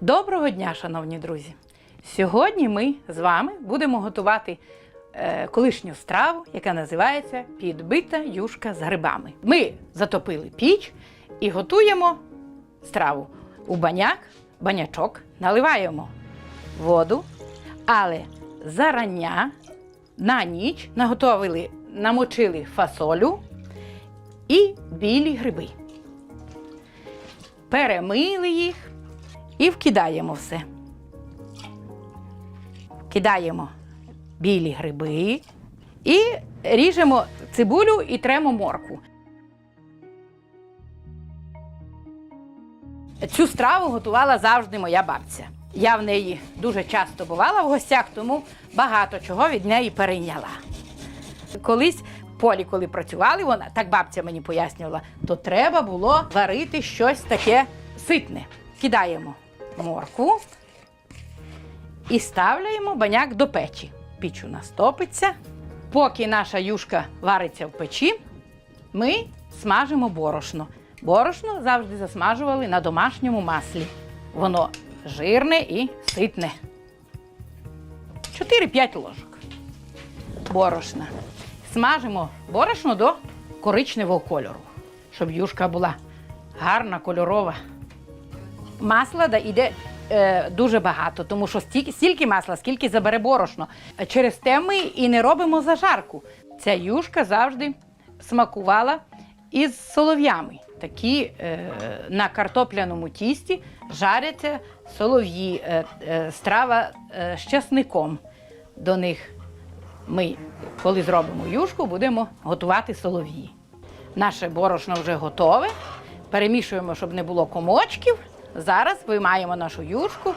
Доброго дня, шановні друзі! Сьогодні ми з вами будемо готувати е, колишню страву, яка називається підбита юшка з грибами. Ми затопили піч і готуємо страву у баняк, банячок, наливаємо воду, але зарання на ніч наготовили, намочили фасолю і білі гриби. Перемили їх і вкидаємо все. Кидаємо білі гриби і ріжемо цибулю і тремо моркву. Цю страву готувала завжди моя бабця. Я в неї дуже часто бувала в гостях, тому багато чого від неї перейняла. Колись в полі, коли працювали, вона так бабця мені пояснювала, то треба було варити щось таке ситне. Кидаємо моркву і ставляємо баняк до печі. Піч у нас топиться. Поки наша юшка вариться в печі, ми смажимо борошно. Борошно завжди засмажували на домашньому маслі. Воно жирне і ситне. 4-5 ложок борошна. Смажимо борошно до коричневого кольору, щоб юшка була гарна, кольорова. Масла йде е, дуже багато, тому що стільки, стільки масла, скільки забере борошно. Через те ми і не робимо зажарку. Ця юшка завжди смакувала із солов'ями. Такі е, на картопляному тісті жаряться солов'ї, е, е, страва е, з часником. До них ми, коли зробимо юшку, будемо готувати солов'ї. Наше борошно вже готове. Перемішуємо, щоб не було комочків. Зараз виймаємо нашу юшку,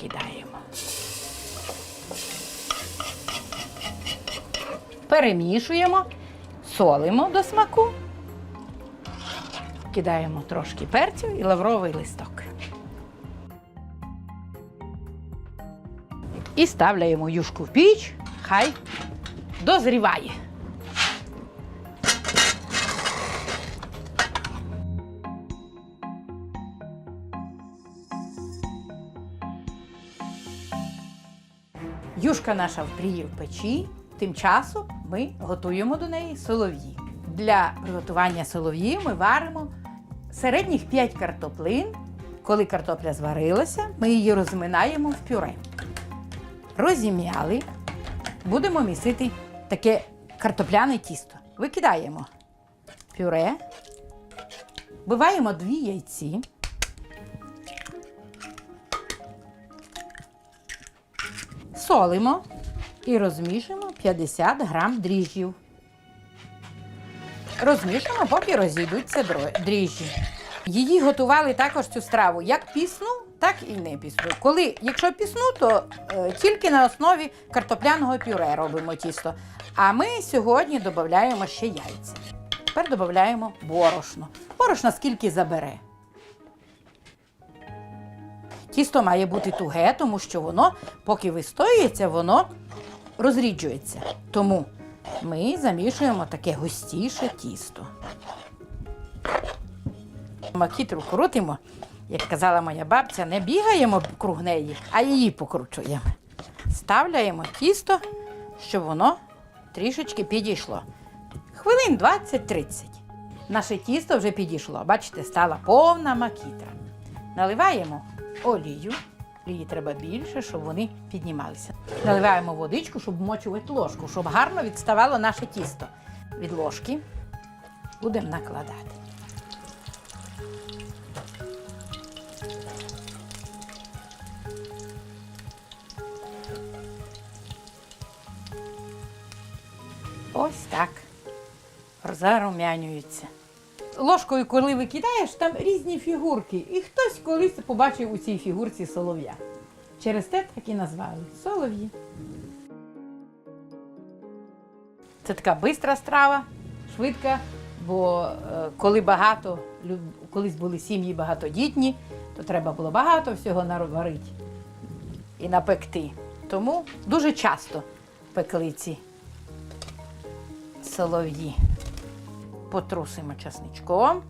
кидаємо. Перемішуємо, солимо до смаку. Кидаємо трошки перцю і лавровий листок. І ставляємо юшку в піч, хай дозріває. Юшка наша впріє в печі. Тим часом ми готуємо до неї солов'ї. Для приготування солов'ї ми варимо середніх 5 картоплин. Коли картопля зварилася, ми її розминаємо в пюре. Розім'яли, будемо місити таке картопляне тісто. Викидаємо пюре, вбиваємо дві яйці. Солимо і розмішуємо 50 грам дріжджів. Розмішуємо, поки розійдуться дріжджі. Її готували також цю страву як пісну, так і не пісну. Коли, якщо пісну, то е, тільки на основі картопляного пюре робимо тісто. А ми сьогодні додаємо ще яйця. Тепер додаємо борошно. Борошно скільки забере. Тісто має бути туге, тому що воно, поки вистоюється, воно розріджується. Тому ми замішуємо таке густіше тісто. Макітру крутимо, як казала моя бабця, не бігаємо круг неї, а її покручуємо. Ставляємо тісто, щоб воно трішечки підійшло. Хвилин 20-30. Наше тісто вже підійшло. Бачите, стала повна макітра. Наливаємо олію. Олії треба більше, щоб вони піднімалися. Наливаємо водичку, щоб вмочувати ложку, щоб гарно відставало наше тісто. Від ложки будемо накладати. Ось так. Зарумянюються. Ложкою, коли викидаєш, там різні фігурки. І хтось колись побачив у цій фігурці солов'я. Через те так і назвали солов'ї. Це така бистра страва, швидка, бо е, коли багато, колись були сім'ї багатодітні, то треба було багато всього наварити і напекти. Тому дуже часто пекли ці солов'ї потрусимо часничком.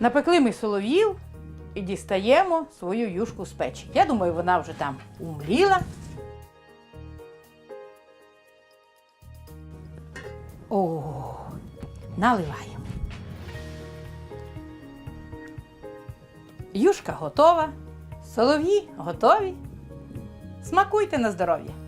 Напекли ми солов'їв і дістаємо свою юшку з печі. Я думаю, вона вже там умліла. О, наливаємо. Юшка готова, солов'ї готові. Смакуйте на здоров'я.